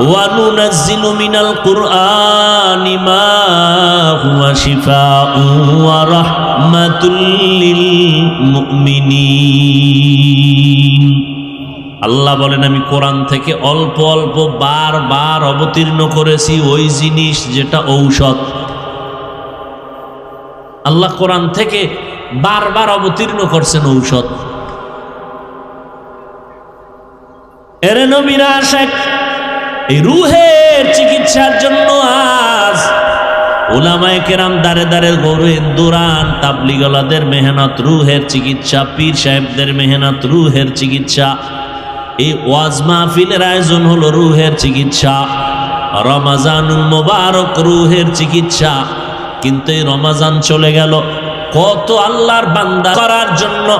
وننزل من القرآن ما هو شفاء ورحمة للمؤمنين আল্লাহ বলেন আমি কোরআন থেকে অল্প অল্প বার বার অবতীর্ণ করেছি ওই জিনিস যেটা ঔষধ আল্লাহ কোরআন থেকে বারবার অবতীর্ণ করছেন ঔষধ এরে নবীরা শেখ এই রুহের চিকিৎসার জন্য আজ ওলামায় কেরাম দারে দারে গরু দৌড়ান তাবলিগলাদের মেহনত, রুহের চিকিৎসা, পীর সাহেবদের মেহনত, রুহের চিকিৎসা। এই ওয়াজ মাহফিলের আয়োজন হলো রুহের চিকিৎসা। রমাজানুল মোবারক রুহের চিকিৎসা। কিন্তু এই রমাজান চলে গেল। কত আল্লাহর বান্দা করার জন্য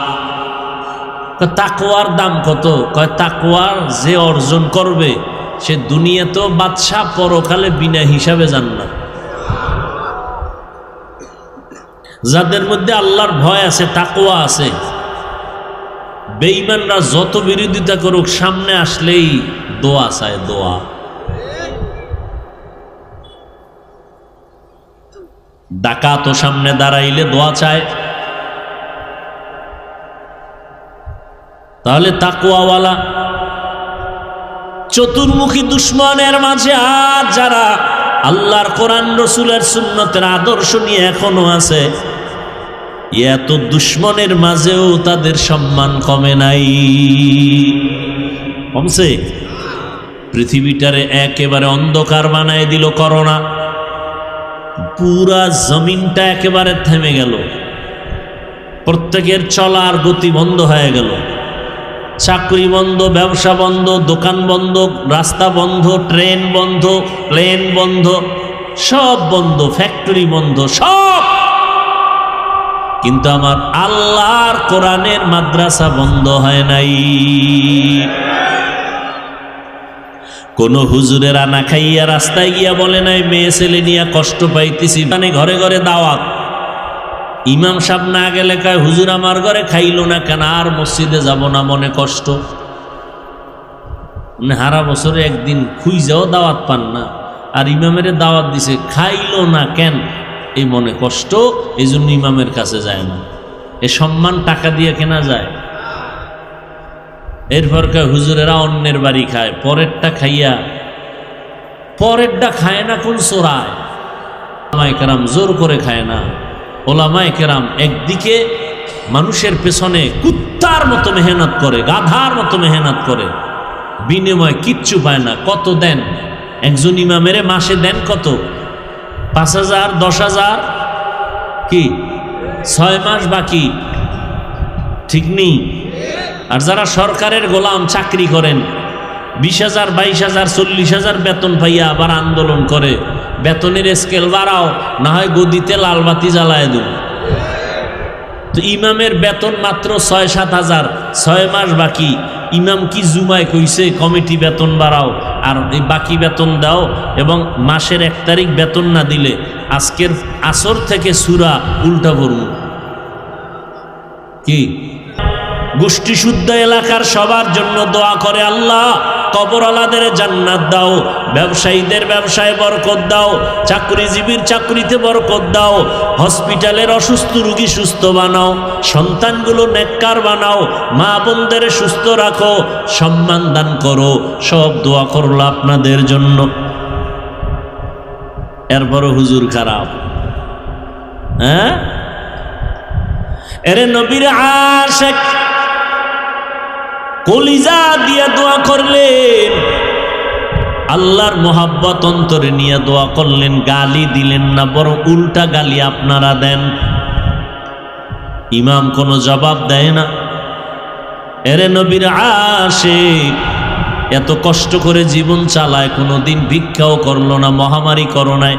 কয়, তাকওয়ার দাম কত? কয়, তাকওয়ার যে অর্জন করবে, সে দুনিয়া দুনিয়াতেও বাদশাহ পরকালে বিনা হিসাবে যান না যাদের মধ্যে আল্লাহর ভয় আছে, তাকওয়া আছে, বেঈমানরা যত বিরোধিতা করুক, সামনে আসলেই দোয়া চায়, দোয়া। ডাকাত সামনে দাঁড়াইলে দোয়া চায়। তাহলে তাকুয়াওয়ালা চতুর্মুখী দুশ্মনের মাঝে আজ যারা আল্লাহর কোরআন, রসুলের সুন্নতের আদর্শ নিয়ে এখনও আছে, এত দুশ্মনের মাঝেও তাদের সম্মান কমে নাই। কমছে? পৃথিবীটারে একেবারে অন্ধকার বানায় দিল করোনা। পুরা জমিনটা একেবারে থেমে গেল। প্রত্যেকের চলার গতি বন্ধ হয়ে গেল। চাকরি বন্ধ, ব্যবসা বন্ধ, দোকান বন্ধ, রাস্তা বন্ধ, ট্রেন বন্ধ, প্লেন বন্ধ, সব বন্ধ, ফ্যাক্টরি বন্ধ, সব। কিন্তু আমার আল্লাহর কোরআনের মাদ্রাসা বন্ধ হয় নাই। কোন হুজুরের আনা খাইয়া রাস্তায় গিয়া বলে, নাই, মেয়ে ছেলে নিয়ে কষ্ট পাইতেছি। মানে ঘরে ঘরে দাওয়াত। ইমাম সাহেব না গেলে কয়, হুজুর আমার ঘরে খাইলো না কেন? আর মসজিদে যাব না, মনে কষ্ট? মানে হারা বছরে একদিন খুঁজাও দাওয়াত পান না, আর ইমামের দাওয়াত দিছে, খাইলো না কেন? এই মনে কষ্ট এই জন্য ইমামের কাছে যায় না। এ সম্মান টাকা দিয়ে কেনা যায়। এরপর কয়, হুজুরেরা অন্যের বাড়ি খায়, পরেরটা খাইয়া, পরেরটা খায় না কোন সোরায় ওলামায়ে কেরাম জোর করে খায় না। ওলামায় কেরাম একদিকে মানুষের পেছনে কুত্তার মতো মেহনত করে, গাধার মতো মেহনত করে, বিনিময় কিচ্ছু পায় না, কত দেন? একজন ইমামের মাসে দেন কত? পাঁচ হাজার, দশ হাজার? কি? ছয় মাস বাকি। ঠিক নেই। আর যারা সরকারের গোলাম, চাকরি করেন, বিশ হাজার, বাইশ হাজার, চল্লিশ হাজার বেতন পাইয়া আবার আন্দোলন করে বেতনের স্কেল বাড়াও না হয় গদিতে লালবাতি জ্বালায় দেব। তো ইমামের বেতন মাত্র ছয়, সাত হাজার, ছয় মাস বাকি। ইমাম কি জুমায় কইছে, কমিটি বেতন বাড়াও, আর এই বাকি বেতন দাও, এবং মাসের এক তারিখ বেতন না দিলে আজকের আসর থেকে সুরা উল্টা পড়ব। কি? গোষ্ঠী শুদ্ধ এলাকার সবার জন্য দোয়া করে আল্লাহ, কবরওয়ালাদের জান্নাত দাও, ব্যবসায়ীদের ব্যবসায় বরকত দাও, চাকরিজীবীর চাকরিতে বরকত দাও, হসপিটালের অসুস্থ রুগী সুস্থ বানাও, সন্তানগুলো নেককার বানাও, মা বোনদের সুস্থ রাখো, সম্মান দান করো, সব দোয়া করল আপনাদের জন্য। এরপরও হুজুর খারাপ। হ্যাঁ? এরে নবীর আশেক কলিজা দিয়া দোয়া করলেন। আল্লাহর মোহাব্বত অন্তরে নিয়ে দোয়া করলেন, গালি দিলেন না, বরং উল্টা গালি আপনারা দেন। ইমাম কোনো জবাব দেয় না। এরে নবীর আসে এত কষ্ট করে জীবন চালায় কোনো দিন ভিক্ষাও করল না, মহামারী করোনায়।